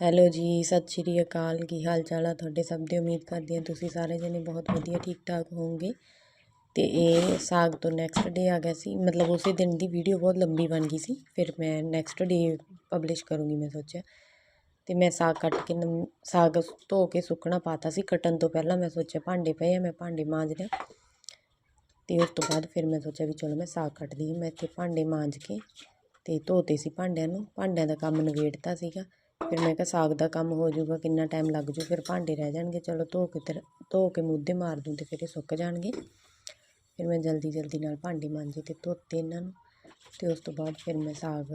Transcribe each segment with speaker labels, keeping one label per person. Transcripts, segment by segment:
Speaker 1: Hello ਜੀ, ਸਤਿ ਸ਼੍ਰੀ ਅਕਾਲ। ਕੀ ਹਾਲ ਚਾਲ ਆ ਤੁਹਾਡੇ ਸਭ ਦੇ? ਉਮੀਦ ਕਰਦੀ ਹਾਂ ਤੁਸੀਂ ਸਾਰੇ ਜਣੇ ਬਹੁਤ ਵਧੀਆ ਠੀਕ ਠਾਕ ਹੋਵੋਗੇ। ਤੇ ਇਹ ਸਾਗ ਤੋਂ ਨੈਕਸਟ ਡੇ ਆ ਗਿਆ ਸੀ। ਮਤਲਬ ਉਸੇ ਦਿਨ ਦੀ ਵੀਡੀਓ ਬਹੁਤ ਲੰਬੀ ਬਣ ਗਈ ਸੀ। ਫਿਰ ਮੈਂ ਨੈਕਸਟ ਡੇ ਪਬਲਿਸ਼ ਕਰੂੰਗੀ ਮੈਂ ਸੋਚਿਆ। ਤੇ ਮੈਂ ਸਾਗ ਕੱਟ ਕੇ ਸਾਗ ਧੋ ਕੇ ਸੁੱਕਣਾ ਪਾਤਾ ਸੀ। ਕੱਟਣ ਤੋਂ ਪਹਿਲਾਂ ਮੈਂ ਸੋਚਿਆ ਭਾਂਡੇ ਪਏ ਆ, ਮੈਂ ਭਾਂਡੇ ਮਾਂਜ ਲਿਆ ਤੇ ਉਸ ਤੋਂ ਬਾਅਦ ਫਿਰ ਮੈਂ ਸੋਚਿਆ ਵੀ ਚਲੋ ਮੈਂ ਸਾਗ ਕੱਟਦੀ ਹਾਂ ਮੈਂ ਇੱਥੇ ਭਾਂਡੇ ਮਾਂਜ ਕੇ ਤੇ ਧੋਤੇ ਸੀ ਭਾਂਡਿਆਂ ਨੂੰ। ਭਾਂਡਿਆਂ ਦਾ ਕੰਮ ਨਿਬੇੜਤਾ ਸੀਗਾ। ਫਿਰ ਮੈਂ ਕਿਹਾ ਸਾਗ ਦਾ ਕੰਮ ਹੋ ਜਾਊਗਾ, ਕਿੰਨਾ ਟਾਈਮ ਲੱਗ ਜੂ ਫਿਰ ਭਾਂਡੇ ਰਹਿ ਜਾਣਗੇ, ਚਲੋ ਧੋ ਕੇ ਤਰ ਧੋ ਕੇ ਮੁੱਦੇ ਮਾਰ ਦੂੰ ਤੇ ਫਿਰ ਇਹ ਸੁੱਕ ਜਾਣਗੇ। ਫਿਰ ਮੈਂ ਜਲਦੀ ਜਲਦੀ ਨਾਲ ਭਾਂਡੇ ਮਾਂਜੇ ਤੇ ਧੋਤੇ ਇਹਨਾਂ ਨੂੰ ਤੇ ਉਸ ਤੋਂ ਬਾਅਦ ਫਿਰ ਮੈਂ ਸਾਗ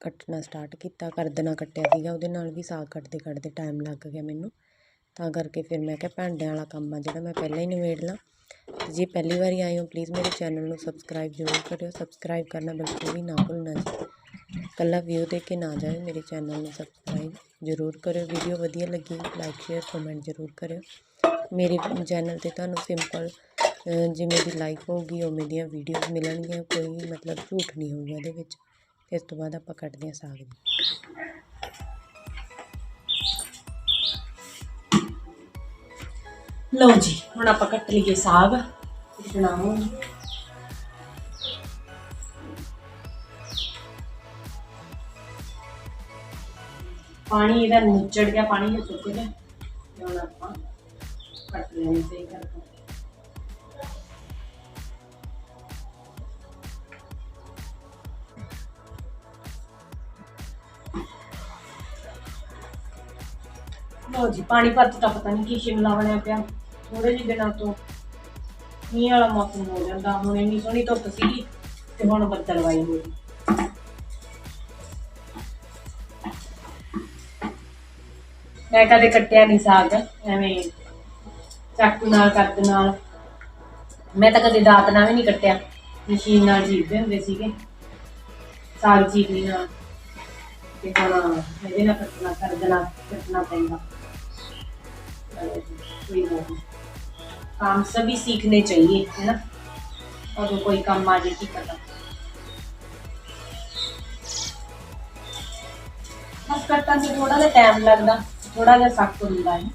Speaker 1: ਕੱਟਣਾ ਸਟਾਰਟ ਕੀਤਾ, ਕਰਦਣਾ ਕੱਟਿਆ ਸੀਗਾ, ਉਹਦੇ ਨਾਲ ਵੀ ਸਾਗ ਕੱਟਦੇ ਕੱਟਦੇ ਟਾਈਮ ਲੱਗ ਗਿਆ ਮੈਨੂੰ। ਤਾਂ ਕਰਕੇ ਫਿਰ ਮੈਂ ਕਿਹਾ ਭਾਂਡਿਆਂ ਵਾਲਾ ਕੰਮ ਆ ਜਿਹੜਾ ਮੈਂ ਪਹਿਲਾਂ ਹੀ ਨਿਬੇੜ ਲਾਂ। ਜੇ ਪਹਿਲੀ ਵਾਰੀ ਆਏ ਹੋ ਪਲੀਜ਼ ਮੇਰੇ ਚੈਨਲ ਨੂੰ ਸਬਸਕ੍ਰਾਈਬ ਜ਼ਰੂਰ ਕਰਿਓ ਸਬਸਕ੍ਰਾਈਬ ਕਰਨਾ ਬਿਲਕੁਲ ਵੀ ਨਾ ਭੁੱਲਣਾ ਜੀ। ਇਕੱਲਾ ਵਿਊ ਦੇ ਕੇ ਨਾ ਜਾਇਓ, ਮੇਰੇ ਚੈਨਲ ਨੂੰ ਸਬਸਕ੍ਰਾਈਬ ਜ਼ਰੂਰ ਕਰਿਓ ਵੀਡੀਓ ਵਧੀਆ ਲੱਗੀ ਲਾਈਕ ਸ਼ੇਅਰ ਕਮੈਂਟ ਜ਼ਰੂਰ ਕਰਿਓ। ਮੇਰੇ ਚੈਨਲ ਤੇ ਤੁਹਾਨੂੰ ਸਿੰਪਲ ਜਿਵੇਂ ਦੀ ਲਾਈਕ ਹੋਊਗੀ, ਉਵੇਂ ਦੀਆਂ ਵੀਡੀਓਜ਼ ਮਿਲਣਗੀਆਂ, ਕੋਈ ਮਤਲਬ ਝੂਠ ਨਹੀਂ ਹੋਊਗਾ ਇਹਦੇ ਵਿੱਚ। ਇਸ ਤੋਂ ਬਾਅਦ ਆਪਾਂ ਕੱਟਦੇ ਹਾਂ ਸਾਗ ਦੀ
Speaker 2: ਲਓ ਜੀ, ਹੁਣ ਆਪਾਂ ਕੱਟ ਲਈਏ ਸਾਗ। ਬਣਾਵਾਂਗੇ। ਪਾਣੀ ਇਹਦਾ ਨਿਚੜ ਗਿਆ, ਪਾਣੀ ਦੇ ਸੁੱਕ ਗਿਆ, ਤੇ ਹੁਣ ਆਪਾਂ ਕੱਟ ਲੈਣੇ ਸਹੀ ਕਰਕੇ। ਲਓ ਜੀ, ਪਾਣੀ ਪੱਤ ਤਾਂ ਪਤਾ ਨਹੀਂ ਕੀ ਸ਼ਿਮਲਾ ਬਣਿਆ ਪਿਆ। ਥੋੜੇ ਜਿਹੇ ਦਿਨਾਂ ਤੋਂ ਮੀਂਹ ਵਾਲਾ ਮੌਸਮ ਹੋ ਜਾਂਦਾ, ਹੁਣ ਇੰਨੀ ਸੋਹਣੀ ਧੁੱਪ ਸੀਗੀ, ਤੇ ਹੁਣ ਬੱਦਲਵਾਈ ਹੋ ਗਈ। ਮੈਂ ਕਦੇ ਕੱਟਿਆ ਨਹੀਂ ਸਾਗ ਐਵੇਂ ਚਾਕੂ ਨਾਲ ਕੱਟ ਨਾਲ ਮੈਂ ਤਾਂ ਕਦੇ ਦਾਤ ਨਾਲ ਵੀ ਨਹੀਂ ਕੱਟਿਆ ਮਸ਼ੀਨ ਨਾਲ ਜੀਵਦੇ ਹੁੰਦੇ ਸੀਗੇ ਸਾਗ ਚੀਕਣੀ ਨਾਲ ਤੇ ਹੁਣ ਇਹਦੇ ਨਾਲ ਕੱਟਣਾ ਕਰ ਦੇਣਾ ਕੱਟਣਾ ਪੈਂਦਾ कोई बात नहीं काम सभी सीखने चाहिए है ना और कोई काम आ जाए की पता ਬਸ ਕੱਟਾਂ 'ਚ ਥੋੜਾ ਜਿਹਾ ਟਾਈਮ ਲੱਗਦਾ ਥੋੜਾ ਜਿਹਾ ਸਖਤ ਹੁੰਦਾ ਹੈ।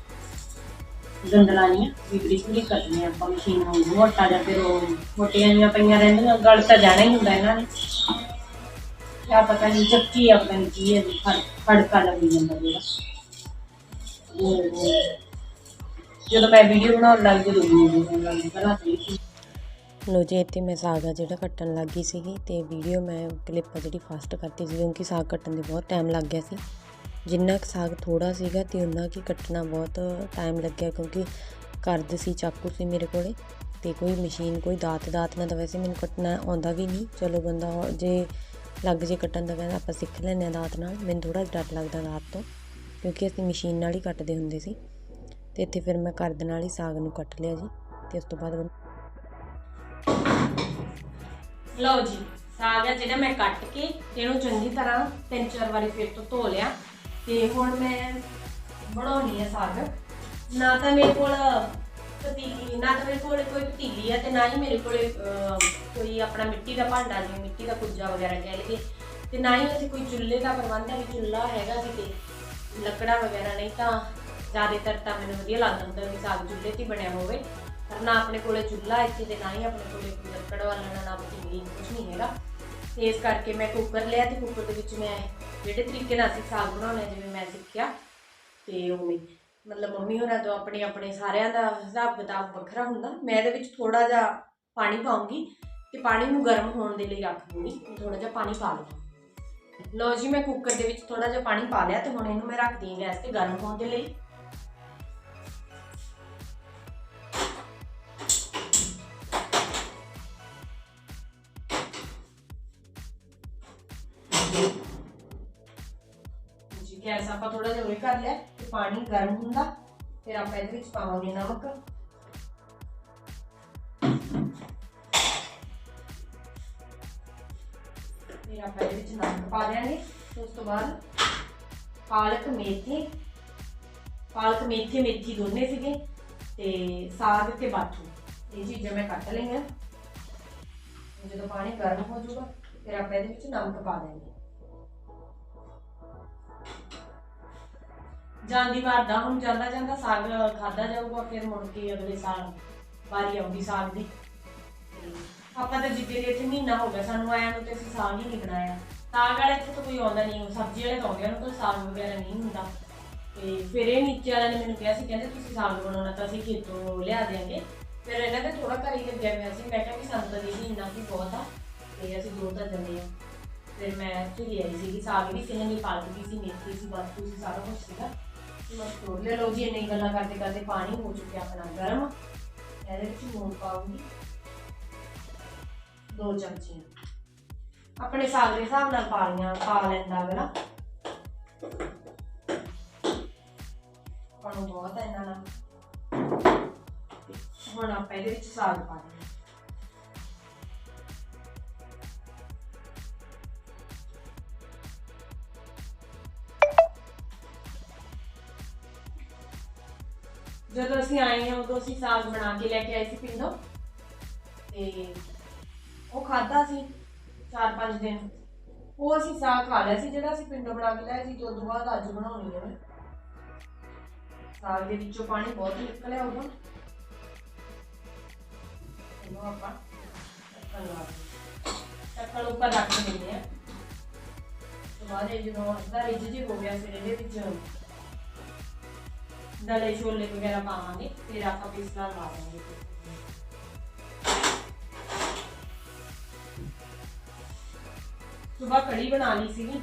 Speaker 2: ਗੰਦਲਾ ਨਹੀਂ ਵੀ ਬਰੀਕ ਬਰੀਕ ਕੱਟਣੀ ਆ ਆਪਾਂ ਮਸ਼ੀਨ ਨੂੰ ਮੋਟਾ ਜਿਹਾ ਫਿਰ ਉਹ ਮੋਟੀਆਂ ਜਿਹੀਆਂ ਪਈਆਂ ਰਹਿੰਦੀਆਂ ਗਲ ਤਾਂ ਜਾਣਾ ਹੀ ਹੁੰਦਾ ਇਹਨਾਂ ਨੇ। ਕਿਆ ਪਤਾ ਨਹੀਂ ਚੱਕੀ ਆ ਪਤਾ ਨਹੀਂ ਕੀ ਹੈ ਜੀ ਫੜ ਫੜਕਾ ਲੱਗੀ ਜਾਂਦਾ ਜਿਹੜਾ। ਜਦੋਂ ਮੈਂ ਵੀਡੀਓ ਬਣਾਉਣ ਲੱਗ ਜਦੋਂ ਵੀਡੀਓ ਬਣਾਉਣ ਗਈ, ਪਹਿਲਾਂ ਤਾਂ
Speaker 1: ਲੋ ਜੀ ਇੱਥੇ ਮੈਂ ਸਾਗ ਆ ਜਿਹੜਾ ਕੱਟਣ ਲੱਗ ਗਈ ਸੀਗੀ ਤੇ ਵੀਡੀਓ ਮੈਂ ਕਲਿੱਪ ਆ ਜਿਹੜੀ ਫਾਸਟ ਕਰਤੀ ਸੀ ਕਿਉਂਕਿ ਸਾਗ ਕੱਟਣ ਦੇ ਬਹੁਤ ਟਾਈਮ ਲੱਗ ਗਿਆ ਸੀ। ਜਿੰਨਾ ਕੁ ਸਾਗ ਥੋੜਾ ਸੀਗਾ ਤੇ ਉਹਨਾਂ ਕੀ ਕੱਟਣਾ ਬਹੁਤ ਟਾਈਮ ਲੱਗਿਆ ਕਿਉਂਕਿ ਕਰਦ ਸੀ, ਚਾਕੂ ਸੀ ਮੇਰੇ ਕੋਲੇ ਤੇ ਕੋਈ ਮਸ਼ੀਨ, ਕੋਈ ਦਾਤ ਦਾਤ ਨਾਲ ਤਾਂ ਵੈਸੇ ਮੈਨੂੰ ਕੱਟਣਾ ਆਉਂਦਾ ਵੀ ਨਹੀਂ। ਚਲੋ ਬੰਦਾ ਜੇ ਲੱਗ ਜੇ ਕੱਟਣ ਦਾ ਕਹਿੰਦਾ ਆਪਾਂ ਸਿੱਖ ਲੈਂਦੇ ਹਾਂ ਦਾਤ ਨਾਲ, ਮੈਨੂੰ ਥੋੜਾ ਡਰ ਲੱਗਦਾ ਦਾਤ ਤੋਂ ਕਿਉਂਕਿ ਅਸੀਂ ਮਸ਼ੀਨ ਨਾਲ ਹੀ ਕੱਟਦੇ ਹੁੰਦੇ ਸੀ ਤੇ ਇੱਥੇ ਫਿਰ ਮੈਂ ਕਰਦ ਨਾਲ ਹੀ ਸਾਗ ਨੂੰ ਕੱਟ ਲਿਆ ਜੀ ਤੇ ਉਸ ਤੋਂ ਬਾਅਦ
Speaker 2: ਲਓ ਜੀ, ਸਾਗ ਆ ਜਿਹੜਾ ਮੈਂ ਕੱਟ ਕੇ ਇਹਨੂੰ ਚੰਗੀ ਤਰ੍ਹਾਂ ਤਿੰਨ ਚਾਰ ਵਾਰੀ ਫਿਰ ਤੋਂ ਧੋ ਲਿਆ। ਤੇ ਹੁਣ ਮੈਂ ਬਣਾਉਣੀ ਆ ਸਾਗ। ਨਾ ਤਾਂ ਮੇਰੇ ਕੋਲ ਪਤੀਲੀ, ਨਾ ਤਾਂ ਮੇਰੇ ਕੋਲ ਕੋਈ ਪਤੀਲੀ ਆ ਤੇ ਨਾ ਹੀ ਮੇਰੇ ਕੋਲ ਕੋਈ ਆਪਣਾ ਮਿੱਟੀ ਦਾ ਭਾਂਡਾ ਜਿਵੇਂ ਮਿੱਟੀ ਦਾ ਕੁੱਜਾ ਵਗੈਰਾ ਕਹਿ ਲਈਏ। ਤੇ ਨਾ ਹੀ ਉੱਥੇ ਕੋਈ ਚੁੱਲ੍ਹੇ ਦਾ ਪ੍ਰਬੰਧ ਹੈ ਵੀ ਚੁੱਲ੍ਹਾ ਹੈਗਾ ਕਿਤੇ ਲੱਕੜਾਂ ਵਗੈਰਾ ਨਹੀਂ ਤਾਂ ਜ਼ਿਆਦਾਤਰ ਤਾਂ ਮੈਨੂੰ ਵਧੀਆ ਲੱਗਦਾ ਹੁੰਦਾ ਵੀ ਸਾਗ ਚੁੱਲ੍ਹੇ ਤੇ ਹੀ ਬਣਿਆ ਹੋਵੇ। ਪਰ ਨਾ ਆਪਣੇ ਕੋਲੇ ਚੁੱਲ੍ਹਾ ਇੱਥੇ ਤੇ ਨਾ ਹੀ ਆਪਣੇ ਕੋਲੇ ਲੱਕੜ ਵਾਲਾ ਨਾ ਪਤੀਲੀ ਕੁਝ ਨਹੀਂ ਹੈਗਾ। ਤੇ ਇਸ ਕਰਕੇ ਮੈਂ ਕੁੱਕਰ ਲਿਆ ਤੇ ਕੁੱਕਰ ਦੇ ਵਿੱਚ ਮੈਂ ਜਿਹੜੇ ਤਰੀਕੇ ਨਾਲ ਅਸੀਂ ਸਾਗ ਬਣਾਉਣਾ ਜਿਵੇਂ ਮੈਂ ਸਿੱਖਿਆ ਤੇ ਉਵੇਂ। ਮਤਲਬ ਮੰਮੀ ਹੋਰਾਂ ਤੋਂ ਆਪਣੇ ਆਪਣੇ ਸਾਰਿਆਂ ਦਾ ਹਿਸਾਬ ਕਿਤਾਬ ਵੱਖਰਾ ਹੁੰਦਾ। ਮੈਂ ਇਹਦੇ ਵਿੱਚ ਥੋੜਾ ਜਿਹਾ ਪਾਣੀ ਪਾਉਂਗੀ ਤੇ ਪਾਣੀ ਨੂੰ ਗਰਮ ਹੋਣ ਦੇ ਲਈ ਰੱਖ ਦੂੰਗੀ ਥੋੜਾ ਜਿਹਾ ਪਾਣੀ ਪਾ ਲਵਾਂ ਲਓ ਜੀ, ਮੈਂ ਕੁੱਕਰ ਦੇ ਵਿੱਚ ਥੋੜਾ ਜਿਹਾ ਪਾਣੀ ਪਾ ਲਿਆ ਤੇ ਹੁਣ ਇਹਨੂੰ ਮੈਂ ਰੱਖਦੀ ਹਾਂ ਗੈਸ ਤੇ ਗਰਮ ਹੋਣ ਦੇ ਲਈ। ਜੀ ਗੈਸ ਆਪਾਂ ਥੋੜਾ ਜਿਹਾ ਉਰੇ ਕਰ ਲਿਆ, ਤੇ ਪਾਣੀ ਗਰਮ ਹੁੰਦਾ ਫਿਰ ਆਪਾਂ ਇਹਦੇ ਵਿੱਚ ਪਾਵਾਂਗੇ ਨਮਕ। ਫਿਰ ਆਪਾਂ ਇਹਦੇ ਵਿੱਚ ਨਮਕ ਪਾ ਦਿਆਂਗੇ, ਉਸ ਤੋਂ ਬਾਅਦ ਪਾਲਕ ਮੇਥੀ ਪਾਲਕ ਮੇਥੀ ਮੇਥੀ ਦੋਨੇ ਸੀਗੇ, ਤੇ ਸਾਗ ਤੇ ਬਾਥੂ। ਇਹ ਚੀਜ਼ਾਂ ਮੈਂ ਕੱਟ ਲਈਆਂ। ਜਦੋਂ ਪਾਣੀ ਗਰਮ ਹੋ ਜਾਊਗਾ, ਫਿਰ ਆਪਾਂ ਇਹਦੇ ਵਿੱਚ ਨਮਕ ਪਾ ਦੇਵਾਂਗੇ ਜਾਂਦੀ ਵਾਰਦਾ ਹੁਣ ਜਾਂਦਾ ਜਾਂਦਾ ਸਾਗ ਖਾਦਾ ਜਾਊਗਾ ਫਿਰ ਮੁੜ ਕੇ ਅਗਲੇ ਸਾਲ ਵਾਰੀ ਆਉਂਦੀ ਸਾਗ ਦੀ। ਤੇ ਆਪਾਂ ਤਾਂ ਜਿੱਦੇ ਦੇ ਇੱਥੇ ਮਹੀਨਾ ਹੋ ਗਿਆ ਸਾਨੂੰ ਆਇਆ ਨੂੰ ਤੇ ਅਸੀਂ ਸਾਗ ਹੀ ਨਹੀਂ ਬਣਾਇਆ। ਸਾਗ ਵਾਲੇ ਇੱਥੇ ਤਾਂ ਕੋਈ ਆਉਂਦਾ ਨਹੀਂ ਉਹ ਸਬਜ਼ੀ ਵਾਲੇ ਤਾਂ ਆਉਂਦੇ ਆ, ਉਹਨਾਂ ਕੋਲ ਸਾਗ ਵਗੈਰਾ ਨਹੀਂ ਹੁੰਦਾ। ਤੇ ਫਿਰ ਇਹ ਨੀਚੇ ਵਾਲਿਆਂ ਨੇ ਮੈਨੂੰ ਕਿਹਾ ਸੀ ਕਹਿੰਦੇ ਤੁਸੀਂ ਸਾਗ ਬਣਾਉਣਾ ਤਾਂ ਅਸੀਂ ਖੇਤੋਂ ਲਿਆ ਦਿਆਂਗੇ। ਫਿਰ ਇਹਨਾਂ ਦੇ ਥੋੜਾ ਘਰ ਹੀ ਲੱਗਿਆ ਹੋਇਆ ਸੀ ਮੈਂ ਕਿਹਾ ਵੀ ਸਾਨੂੰ ਤਾਂ ਦੀਦੀ ਇੰਨਾ ਕੀ ਬਹੁਤ ਆ ਤੇ ਅਸੀਂ ਦੋ ਤਾਂ ਜਣੇ ਆ। ਫਿਰ ਮੈਂ ਇੱਥੇ ਲੈ ਆਈ ਸੀਗੀ ਸਾਗ ਵੀ ਸੀ ਨਹੀਂ ਪਾਲਕ ਵੀ ਸੀ ਮੇਥੀ ਸੀ ਬਸ ਤੁਸੀਂ ਸਾਰਾ ਕੁਝ ਸੀਗਾ। ਤੇ ਮੈਂ ਤੋੜ ਲਿਆ ਲਓ ਜੀ ਇੰਨੀ ਗੱਲਾਂ ਕਰਦੇ ਕਰਦੇ ਪਾਣੀ ਹੋ ਚੁੱਕਿਆ ਆਪਣਾ, ਗਰਮ। ਇਹਦੇ ਵਿੱਚ ਲੂਣ ਪਾਉਂਗੀ ਦੋ ਚਮਚੀਆਂ। ਆਪਣੇ ਸਾਗ ਦੇ ਹਿਸਾਬ ਨਾਲ ਪਾ ਲੀਆਂ ਪਾ ਲੈਂਦਾ ਅਗਲਾ। ਆਪਾਂ ਨੂੰ ਬਹੁਤ ਹੈ ਇਹਨਾਂ ਨਾਲ। ਹੁਣ ਆਪਾਂ ਇਹਦੇ ਵਿੱਚ ਸਾਗ ਪਾ ਜਦੋਂ ਅਸੀਂ ਆਏ ਹਾਂ, ਉਦੋਂ ਅਸੀਂ ਸਾਗ ਬਣਾ ਕੇ ਲੈ ਕੇ ਆਏ ਸੀ ਪਿੰਡੋਂ। ਤੇ ਉਹ ਖਾਦਾ ਸੀ 4-5 ਦਿਨ। ਉਹ ਅਸੀਂ ਸਾਗ ਖਾ ਲਿਆ ਸੀ, ਜਿਹੜਾ ਅਸੀਂ ਪਿੰਡੋਂ ਬਣਾ ਕੇ ਲਿਆਏ ਸੀ, ਤੇ ਉਦੋਂ ਬਾਅਦ ਅੱਜ ਬਣਾਉਣੀ ਹੈ ਮੈਂ। ਸਾਗ ਦੇ ਵਿੱਚੋਂ ਪਾਣੀ ਬਹੁਤ ਨਿਕਲਿਆ ਉਦੋਂ। ਇਹਨੂੰ ਆਪਾਂ ਢੱਕਣ ਲਾ ਢੱਕਣ ਉੱਪਰ ਰੱਖ ਦਿੰਦੇ ਆ। ਤੋਂ ਬਾਅਦ ਇਹ ਜਦੋਂ ਅੱਧਾ ਰਿੱਝ ਜੇ ਹੋ ਗਿਆ, ਫਿਰ ਇਹਦੇ ਵਿੱਚ ਡਲੇ ਛੋਲੇ ਵਗੈਰਾ ਪਾਵਾਂਗੇ, ਫਿਰ ਆਪਾਂ ਪਿਸਲਾ ਲਾ ਦਾਂਗੇ ਸੁਬਹ ਕੜੀ ਬਣਾ ਲਈ ਸੀਗੀ।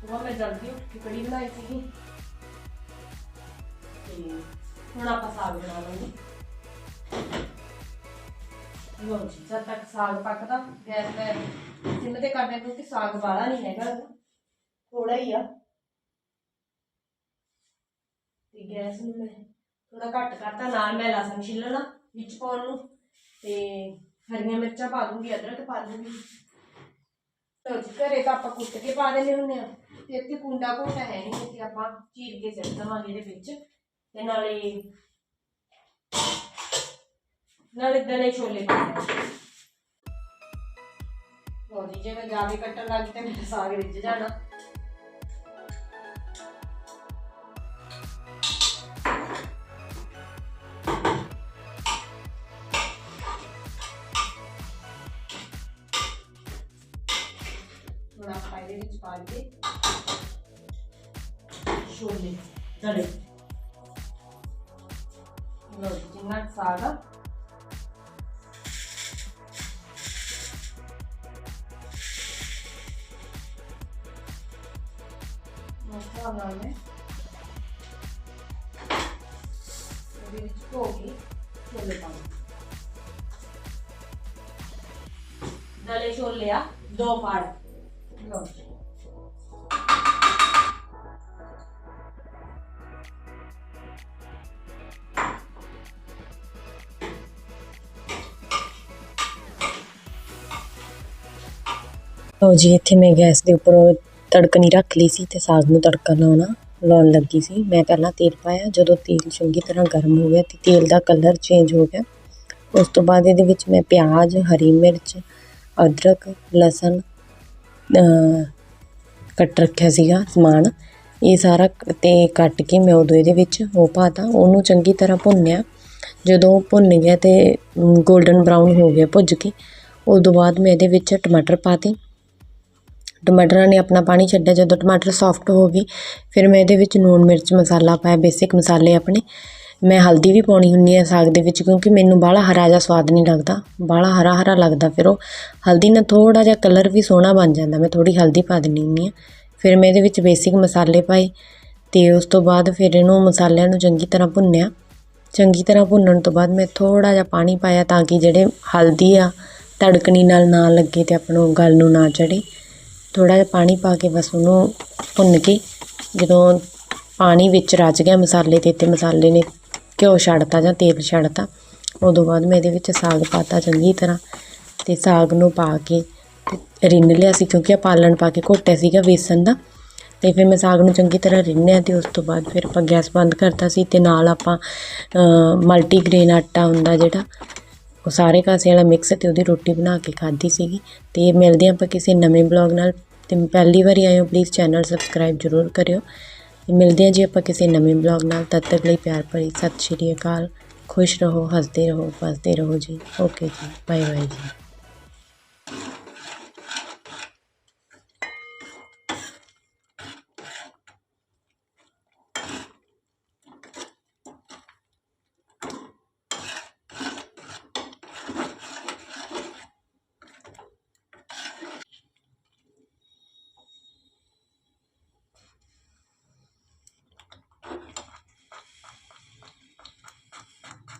Speaker 2: ਸੁਬਹ ਮੈਂ ਜਲਦੀ ਉੱਠ ਕੇ ਕੜੀ ਬਣਾਈ ਸੀਗੀ। ਤੇ ਹੁਣ ਆਪਾਂ ਸਾਗ ਬਣਾ ਲਾਂਗੇ ਲੋ ਜੀ, ਜਦ ਤੱਕ ਸਾਗ ਪੱਕਦਾ, ਗੈਸ ਤੇ ਸਿਮ ਤੇ ਕਰ ਦੇ ਕਿਉਂਕਿ ਸਾਗ ਵਾਲਾ ਨਹੀਂ ਹੈਗਾ। ਥੋੜਾ ਹੀ ਆ। ਤੇ ਗੈਸ ਨੂੰ ਮੈਂ ਥੋੜਾ ਘੱਟ ਕਰਤਾ, ਨਾਲ ਮੈਂ ਲਸਣ ਛਿੱਲਣਾ ਵਿੱਚ ਪਾਉਣ ਨੂੰ ਤੇ ਹਰੀਆਂ ਮਿਰਚਾਂ ਪਾ ਦੂੰਗੀ, ਅਦਰਕ ਪਾ ਦੂੰਗੀ। ਤੋ ਘਰੇ ਤਾਂ ਆਪਾਂ ਕੁੱਟ ਕੇ ਪਾ ਦਿੰਦੇ ਹੁੰਦੇ ਆ ਤੇ ਇੱਥੇ ਕੁੰਡਾ ਘੋਟਾ ਹੈ ਨਹੀਂ ਤੇ ਆਪਾਂ ਚੀਰ ਕੇ ਸਿੱਟ ਦੇਵਾਂਗੇ ਇਹਦੇ ਵਿੱਚ ਤੇ ਨਾਲੇ ਨਾਲੇ ਦਲੇ ਛੋਲੇ ਪਾ ਦਿਆਂਗੇ ਲੋ ਜੇ ਮੈਂ ਜ਼ਿਆਦਾ ਕੱਟਣ ਲੱਗ ਤੇ ਮੇਰਾ ਸਾਗ ਰਿੱਝ ਜਾਣਾ। ਹੁਣ ਆਪਾਂ ਇਹਦੇ ਵਿੱਚ ਪਾ ਲਈਏ ਛੋਲੇ ਦਲੇ ਲੋ ਜੀ ਜਿੰਨਾ ਕੁ ਸਾਗ ਆ ਮਸਾਲਾ ਨਾਲ ਮੈਂ ਇਹਦੇ ਵਿੱਚ ਧੋ ਲਓ ਜੀ।
Speaker 1: ਇੱਥੇ ਮੈਂ ਗੈਸ ਦੇ ਉੱਪਰ ਤੜਕਣੀ ਰੱਖ ਲਈ ਸੀ ਤੇ ਸਾਗ ਨੂੰ ਤੜਕਾ ਲਾਉਣਾ, ਲਾਉਣ ਲੱਗੀ ਸੀ। ਮੈਂ ਪਹਿਲਾਂ ਤੇਲ ਪਾਇਆ, ਜਦੋਂ ਤੇਲ ਚੰਗੀ ਤਰ੍ਹਾਂ ਗਰਮ ਹੋ ਗਿਆ ਤੇ ਤੇਲ ਦਾ ਕਲਰ ਚੇਂਜ ਹੋ ਗਿਆ। ਉਸ ਤੋਂ ਬਾਅਦ ਇਹਦੇ ਵਿੱਚ ਮੈਂ ਪਿਆਜ਼, ਹਰੀ ਮਿਰਚ, ਅਦਰਕ, ਲਸਣ ਕੱਟ ਰੱਖਿਆ ਸੀਗਾ ਸਮਾਨ। ਇਹ ਸਾਰਾ ਕ- ਤੇ ਕੱਟ ਕੇ ਮੈਂ ਉਦੋਂ ਇਹਦੇ ਵਿੱਚ ਉਹ ਪਾਤਾ। ਉਹਨੂੰ ਚੰਗੀ ਤਰ੍ਹਾਂ ਭੁੰਨਿਆ। ਜਦੋਂ ਉਹ ਭੁੰਨ ਗਿਆ ਤੇ 골ਡਨ ਬਰਾਊਨ ਹੋ ਗਿਆ, ਭੁੱਜ ਕੇ। ਉਦੋਂ ਬਾਅਦ ਮੈਂ ਇਹਦੇ ਵਿੱਚ ਟਮਾਟਰ ਪਾਤੇ ਟਮਾਟਰਾਂ ਨੇ ਆਪਣਾ ਪਾਣੀ ਛੱਡਿਆ। ਜਦੋਂ ਟਮਾਟਰ ਸੌਫਟ ਹੋ ਗਏ, ਫਿਰ ਮੈਂ ਇਹਦੇ ਵਿੱਚ ਲੂਣ ਮਿਰਚ, ਮਸਾਲਾ ਪਾਇਆ ਬੇਸਿਕ ਮਸਾਲੇ ਆਪਣੇ। ਮੈਂ ਹਲਦੀ ਵੀ ਪਾਉਣੀ ਹੁੰਦੀ ਹੈ ਸਾਗ ਦੇ ਵਿੱਚ, ਕਿਉਂਕਿ ਮੈਨੂੰ ਬਾਹਲਾ ਹਰਾ ਜਿਹਾ ਸਵਾਦ ਨਹੀਂ ਲੱਗਦਾ। ਬਾਹਲਾ ਹਰਾ ਹਰਾ ਲੱਗਦਾ, ਫਿਰ ਉਹ ਹਲਦੀ ਨਾਲ ਥੋੜਾ ਜਿਹਾ ਕਲਰ ਵੀ ਸੋਹਣਾ ਬਣ ਜਾਂਦਾ। ਮੈਂ ਥੋੜੀ ਹਲਦੀ ਪਾ ਦਿੰਦੀ ਹੁੰਦੀ ਹਾਂ ਫਿਰ ਮੈਂ ਇਹਦੇ ਵਿੱਚ ਬੇਸਿਕ ਮਸਾਲੇ ਪਾਏ, ਤੇ ਉਸ ਤੋਂ ਬਾਅਦ ਫਿਰ ਇਹਨੂੰ ਮਸਾਲਿਆਂ ਨੂੰ ਚੰਗੀ ਤਰ੍ਹਾਂ ਭੁੰਨਿਆ। ਚੰਗੀ ਤਰ੍ਹਾਂ ਭੁੰਨਣ ਤੋਂ ਬਾਅਦ ਮੈਂ ਥੋੜਾ ਜਿਹਾ ਪਾਣੀ ਪਾਇਆ ਤਾਂ ਕਿ ਜਿਹੜੇ ਹਲਦੀ ਆ ਤੜਕਣੀ ਨਾਲ ਨਾ ਲੱਗੇ ਤੇ ਆਪਾਂ ਨੂੰ ਗਲ ਨੂੰ ਨਾ ਚੜੇ ਥੋੜਾ ਜਿਹਾ ਪਾਣੀ ਪਾ ਕੇ ਬਸ ਉਹਨੂੰ ਭੁੰਨ ਕੇ ਜਦੋਂ ਪਾਣੀ ਵਿੱਚ ਰਚ ਗਿਆ ਮਸਾਲੇ ਤੇ ਤੇ ਮਸਾਲੇ ਨੇ ਘਿਓ ਛੱਡਤਾ ਜਾਂ ਤੇਲ ਛੱਡਤਾ, ਉਦੋਂ ਬਾਅਦ ਮੈਂ ਇਹਦੇ ਵਿੱਚ ਸਾਗ ਪਾਤਾ ਚੰਗੀ ਤਰ੍ਹਾਂ ਤੇ ਸਾਗ ਨੂੰ ਪਾ ਕੇ ਤੇ ਰਿੰਨ ਲਿਆ ਸੀ ਕਿਉਂਕਿ ਆ ਪਾਲਣ ਪਾ ਕੇ ਘੋਟਿਆ ਸੀਗਾ ਵੇਸਣ ਦਾ ਤੇ ਫਿਰ ਮੈਂ ਸਾਗ ਨੂੰ ਚੰਗੀ ਤਰ੍ਹਾਂ ਰਿੰਨਿਆ ਤੇ ਉਸ ਤੋਂ ਬਾਅਦ ਫਿਰ ਆਪਾਂ ਗੈਸ ਬੰਦ ਕਰਤਾ ਸੀ ਤੇ ਨਾਲ ਆਪਾਂ ਮਲਟੀਗ੍ਰੇਨ ਆਟਾ ਹੁੰਦਾ ਜਿਹੜਾ, ਉਹ ਸਾਰੇ ਕਾਸੇ ਵਾਲਾ ਮਿਕਸ ਤੇ ਉਹਦੀ ਰੋਟੀ ਬਣਾ ਕੇ ਖਾਧੀ ਸੀਗੀ ਤੇ ਮਿਲਦੇ ਹਾਂ ਆਪਾਂ ਕਿਸੇ ਨਵੇਂ ਬਲੌਗ ਨਾਲ। ਤੇ ਪਹਿਲੀ ਵਾਰੀ ਆਇਓ ਪਲੀਜ਼ ਚੈਨਲ ਸਬਸਕ੍ਰਾਈਬ ਜਰੂਰ ਕਰਿਓ। ਮਿਲਦੇ ਹਾਂ ਜੀ ਆਪਾਂ ਕਿਸੇ ਨਵੇਂ ਬਲੌਗ ਨਾਲ। ਤਦ ਤੱਕ ਲਈ ਪਿਆਰ ਭਰੀ ਸਤਿ ਸ਼੍ਰੀ ਅਕਾਲ। ਖੁਸ਼ ਰਹੋ, ਹੱਸਦੇ ਰਹੋ ਫਸਦੇ ਰਹੋ ਜੀ। ਓਕੇ ਜੀ ਬਾਏ ਬਾਏ ਜੀ।